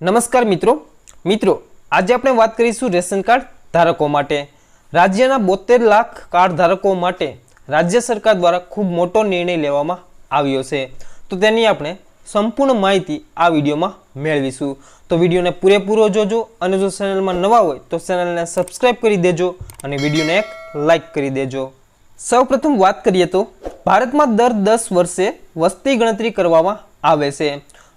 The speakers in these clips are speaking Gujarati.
નમસ્કાર મિત્રો. મિત્રો, આજે આપણે વાત કરીશું રેશન કાર્ડ ધારકો માટે. રાજ્યના બોતેર લાખ કાર્ડ ધારકો માટે રાજ્ય સરકાર દ્વારા ખૂબ મોટો નિર્ણય લેવામાં આવ્યો છે. તો તેની આપણે સંપૂર્ણ માહિતી આ વિડીયોમાં મેળવીશું. તો વિડીયોને પૂરેપૂરો જોજો અને જો ચેનલમાં નવા હોય તો ચેનલને સબસ્ક્રાઈબ કરી દેજો અને વિડીયોને એક લાઇક કરી દેજો. સૌપ્રથમ વાત કરીએ તો ભારતમાં દર દસ વર્ષે વસ્તી ગણતરી કરવામાં આવે છે.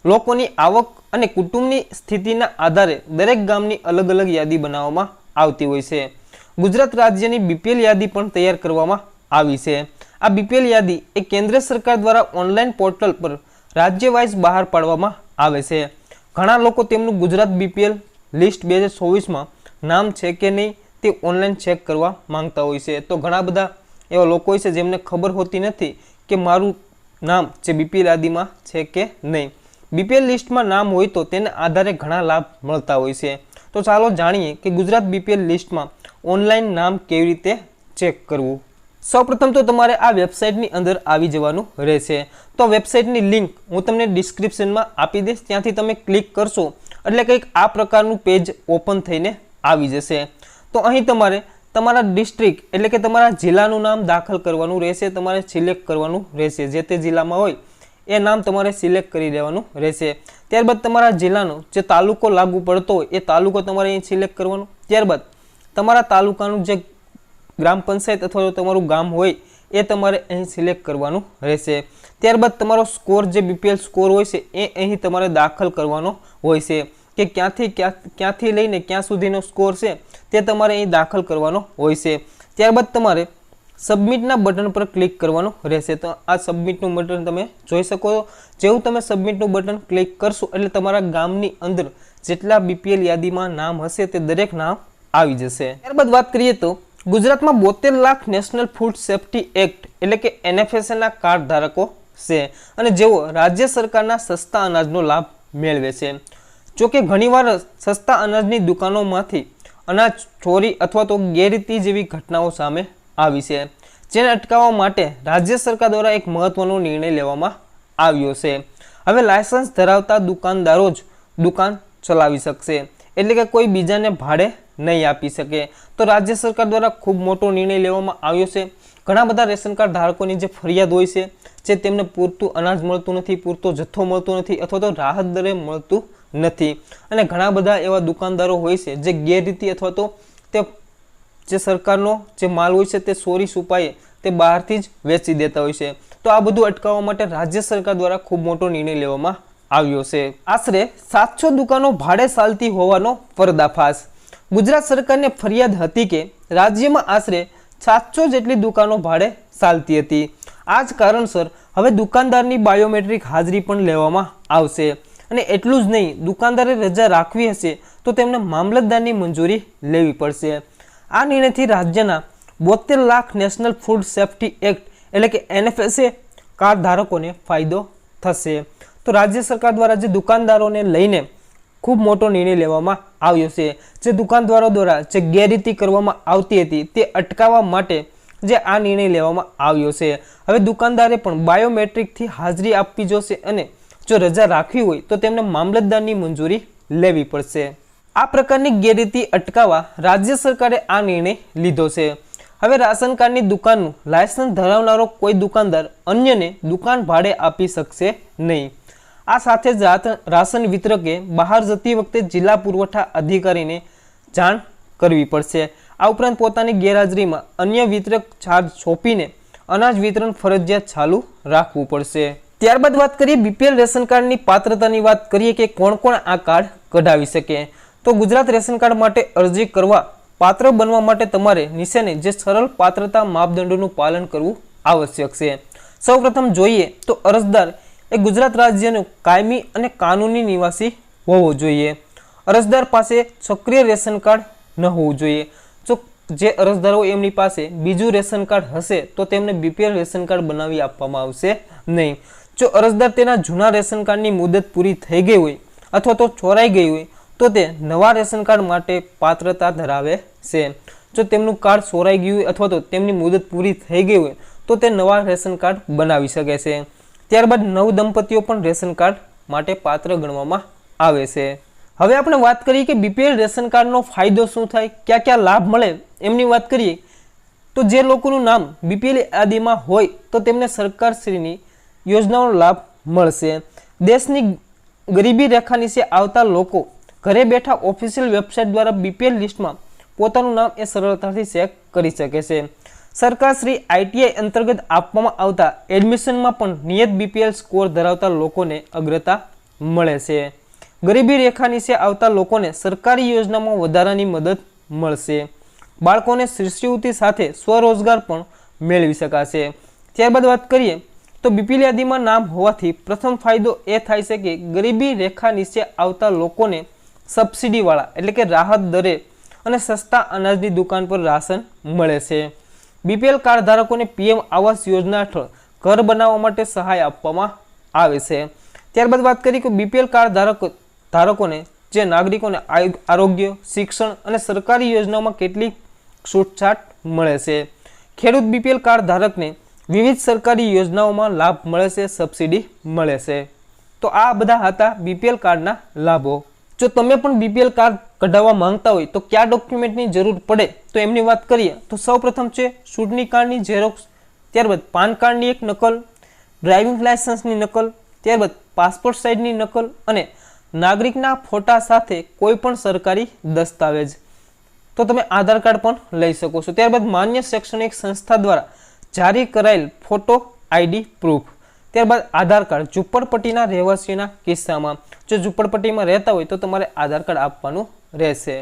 લોકોની આવક અને કુટુંબની સ્થિતિના આધારે દરેક ગામની અલગ અલગ યાદી બનાવવામાં આવતી હોય છે. ગુજરાત રાજ્યની બીપીએલ યાદી પણ તૈયાર કરવામાં આવી છે. આ બીપીએલ યાદી એ કેન્દ્ર સરકાર દ્વારા ઓનલાઈન પોર્ટલ પર રાજ્ય વાઇઝ બહાર પાડવામાં આવે છે. ઘણા લોકો તેમનું ગુજરાત બીપીએલ લિસ્ટ બે હજાર ચોવીસમાં નામ છે કે નહીં તે ઓનલાઈન ચેક કરવા માંગતા હોય છે. તો ઘણા બધા એવા લોકો છે જેમને ખબર હોતી નથી કે મારું નામ જે બીપીએલ યાદીમાં છે કે નહીં. બીપીએલ લિસ્ટમાં નામ હોય તો તેને આધારે ઘણા લાભ મળતા હોય છે. તો ચાલો જાણીએ કે ગુજરાત બીપીએલ લિસ્ટમાં ઓનલાઈન નામ કેવી રીતે ચેક કરવું. સૌપ્રથમ તો તમારે આ વેબસાઇટની અંદર આવી જવાનું રહેશે. તો વેબસાઇટની લિંક હું તમને ડિસ્ક્રિપ્શનમાં આપી દઈશ. ત્યાંથી તમે ક્લિક કરશો એટલે કંઈક આ પ્રકારનું પેજ ઓપન થઈને આવી જશે. તો અહીં તમારે તમારા ડિસ્ટ્રિક્ટ એટલે કે તમારા જિલ્લાનું નામ દાખલ કરવાનું રહેશે. તમારે સિલેક્ટ કરવાનું રહેશે. જે તે જિલ્લામાં હોય એ નામ તમારે સિલેક્ટ કરી દેવાનું રહેશે. ત્યારબાદ તમારા જિલ્લાનો જે તાલુકો લાગુ પડતો હોય એ તાલુકો તમારે અહીં સિલેક્ટ કરવાનો. ત્યારબાદ તમારા તાલુકાનું જે ગ્રામ પંચાયત અથવા તો તમારું ગામ હોય એ તમારે અહીં સિલેક્ટ કરવાનું રહેશે. ત્યારબાદ તમારો સ્કોર જે બીપીએલ સ્કોર હોય છે એ અહીં તમારે દાખલ કરવાનો હોય છે. કે ક્યાંથી ક્યાં ક્યાંથી લઈને ક્યાં સુધીનો સ્કોર છે તે તમારે અહીં દાખલ કરવાનો હોય છે. ત્યારબાદ તમારે સબમિટના બટન પર ક્લિક કરવાનું રહેશે. તો આ સબમિટનું બટન તમે જોઈ શકો જેવું તમે સબમિટનું બટન ક્લિક કરશો એટલે તમારા ગામની અંદર જેટલા બીપીએલ યાદીમાં નામ હશે તે દરેક નામ આવી જશે. ત્યારબાદ વાત કરીએ તો ગુજરાતમાં બોતેર lakh national food safety act એટલે કે એનએફએસએના કાર્ડ ધારકો છે અને જેઓ રાજ્ય સરકારના સસ્તા અનાજનો લાભ મેળવે છે. જોકે ઘણીવાર સસ્તા અનાજની દુકાનોમાંથી અનાજ ચોરી અથવા તો ગેરરીતિ જેવી ઘટનાઓ સામે આવી છે, જેને અટકાવવા માટે રાજ્ય સરકાર દ્વારા એક મહત્વનો નિર્ણય લેવામાં આવ્યો છે. હવે લાયસન્સ ધરાવતા દુકાનદારો જ દુકાન ચલાવી શકશે, એટલે કે કોઈ બીજાને ભાડે નહીં આપી શકે. તો રાજ્ય સરકાર દ્વારા ખૂબ મોટો નિર્ણય લેવામાં આવ્યો છે. ઘણા બધા રેશન કાર્ડ ધારકોની જે ફરિયાદ હોય છે, જે તેમને પૂરતું અનાજ મળતું નથી, પૂરતો જથ્થો મળતો નથી, અથવા તો રાહત દરે મળતું નથી. અને ઘણા બધા એવા દુકાનદારો હોય છે, જે ગેરરીતિ અથવા તો તે જે સરકારનો જે માલ હોય છે તે સોરી સુપાઈએ તે બહારથી જ વેચી દેતા હોય છે. તો આ બધું અટકાવવા માટે રાજ્ય સરકાર દ્વારા ખૂબ મોટો નિર્ણય લેવામાં આવ્યો છે. આશરે સાતસો દુકાનો ભાડે ચાલતી હોવાનો પર્દાફાશ. ગુજરાત સરકારને ફરિયાદ હતી કે રાજ્યમાં આશરે સાતસો જેટલી દુકાનો ભાડે ચાલતી હતી. આ જ કારણસર હવે દુકાનદારની બાયોમેટ્રિક હાજરી પણ લેવામાં આવશે. અને એટલું જ નહીં, દુકાનદારે રજા રાખવી હશે તો તેમને મામલતદારની મંજૂરી લેવી પડશે. આ નિર્ણયથી રાજ્યના બોતેર lakh national food safety act એટલે કે એનએફએસએ કાર્ડ ધારકોને ફાયદો થશે. તો રાજ્ય સરકાર દ્વારા જે દુકાનદારોને લઈને ખૂબ મોટો નિર્ણય લેવામાં આવ્યો છે, જે દુકાનદારો દ્વારા જે ગેરરીતિ કરવામાં આવતી હતી તે અટકાવવા માટે જે આ નિર્ણય લેવામાં આવ્યો છે. હવે દુકાનદારે પણ બાયોમેટ્રિકથી હાજરી આપવી જોશે અને જો રજા રાખવી હોય તો તેમને મામલતદારની મંજૂરી લેવી પડશે. આ પ્રકારની ગેરરીતિ અટકાવવા રાજ્ય સરકારે આ નિર્ણય લીધો છે. હવે રાશન કાર્ડની દુકાનનું લાયસન્સ ધરાવનારો કોઈ દુકાનદાર અન્યને દુકાન ભાડે આપી શકશે નહીં. આ સાથે જ રાશન વિતરકે બહાર જતી વખતે જિલ્લા પુરવઠા અધિકારીને જાણ કરવી પડશે. આ ઉપરાંત પોતાની ગેરહાજરીમાં અન્ય વિતરક ચાર્જ સોંપીને અનાજ વિતરણ ફરજિયાત ચાલુ રાખવું પડશે. ત્યારબાદ વાત કરીએ બીપીએલ રેશન કાર્ડની પાત્રતાની વાત કરીએ કે કોણ કોણ આ કાર્ડ કઢાવી શકે. તો ગુજરાત રેશન કાર્ડ માટે અરજી કરવા પાત્ર બનવા માટે તમારે નીચેની જે સરળ પાત્રતા માપદંડોનું પાલન કરવું આવશ્યક છે. સૌપ્રથમ જોઈએ તો અરજદાર એ ગુજરાત રાજ્યનો કાયમી અને કાનૂની નિવાસી હોવો જોઈએ. અરજદાર પાસે સક્રિય રેશન કાર્ડ ન હોવું જોઈએ. જો જે અરજદારો એમની પાસે બીજું રેશન કાર્ડ હશે તો તેમને બીપીએલ રેશન કાર્ડ બનાવી આપવામાં આવશે નહીં. જો અરજદાર તેના જૂના રેશન કાર્ડની મુદત પૂરી થઈ ગઈ હોય અથવા તો ચોરાઈ ગઈ હોય તો તે નવા રેશન કાર્ડ માટે પાત્રતા ધરાવે છે. જો તેમનું કાર્ડ સોરાઈ ગયું હોય અથવા તો તેમની મુદત પૂરી થઈ ગઈ હોય, તો તે નવા રેશન કાર્ડ બનાવી શકે છે. ત્યારબાદ નવ દંપતીઓ પણ રેશન કાર્ડ માટે પાત્ર ગણવામાં આવે છે. હવે આપણે વાત કરીએ કે બીપીએલ રેશન કાર્ડનો ફાયદો શું થાય ક્યાં ક્યાં લાભ મળે, એમની વાત કરીએ, તો જે લોકોનું નામ બીપીએલ યાદીમાં હોય, તો તેમને સરકારશ્રીની યોજનાઓનો લાભ મળશે. દેશની ગરીબી રેખા નીચે આવતા લોકો ઘરે બેઠા ઓફિશિયલ વેબસાઇટ દ્વારા બીપીએલ લિસ્ટમાં પોતાનું નામ એ સરળતાથી ચેક કરી શકે છે. સરકાર શ્રી આઈટીઆઈ અંતર્ગત આપવામાં આવતા એડમિશનમાં પણ નિયત બીપીએલ સ્કોર ધરાવતા લોકોને અગ્રતા મળે છે. ગરીબી રેખા નીચે આવતા લોકોને સરકારી યોજનામાં વધારાની મદદ મળશે. બાળકોને શિષ્યવૃત્તિ સાથે સ્વરોજગાર પણ મેળવી શકાશે. ત્યારબાદ વાત કરીએ તો બીપીએલ યાદીમાં નામ હોવાથી પ્રથમ ફાયદો એ થાય છે કે ગરીબી રેખા નીચે આવતા લોકોને સબસિડીવાળા, એટલે કે રાહત દરે અને સસ્તા અનાજની દુકાન પર રાશન મળે છે. બીપીએલ કાર્ડ ધારકોને પીએમ આવાસ યોજના હેઠળ ઘર બનાવવા માટે સહાય આપવામાં આવે છે. ત્યારબાદ વાત કરીએ કે બીપીએલ કાર્ડ ધારકો ધારકોને, જે નાગરિકોને આરોગ્ય, શિક્ષણ અને સરકારી યોજનાઓમાં કેટલીક છૂટછાટ મળે છે. ખેડૂત બીપીએલ કાર્ડ ધારકને વિવિધ સરકારી યોજનાઓમાં લાભ મળે છે, સબસિડી મળે છે. તો આ બધા હતા બીપીએલ કાર્ડના લાભો. જો તમે પણ બીપીએલ કાર્ડ કઢાવવા માંગતા હોય તો કયા ડોક્યુમેન્ટની જરૂર પડે તો એમની વાત કરીએ. તો સૌપ્રથમ છે ચૂંટણી કાર્ડની ઝેરોક્સ ત્યારબાદ પાન કાર્ડની એક નકલ ડ્રાઇવિંગ લાયસન્સની નકલ, ત્યારબાદ પાસપોર્ટ સાઇઝની નકલ અને નાગરિકના ફોટા સાથે કોઈ પણ સરકારી દસ્તાવેજ. તો તમે આધાર કાર્ડ પણ લઈ શકો છો. ત્યારબાદ માન્ય શૈક્ષણિક સંસ્થા દ્વારા જારી કરાયેલ ફોટો આઈડી પ્રૂફ ત્યારબાદ આધાર કાર્ડ ઝુંપડપટ્ટીના રહેવાસીઓના કિસ્સામાં જો ઝુંપડપટ્ટીમાં રહેતા હોય તો તમારે આધાર કાર્ડ આપવાનું રહેશે.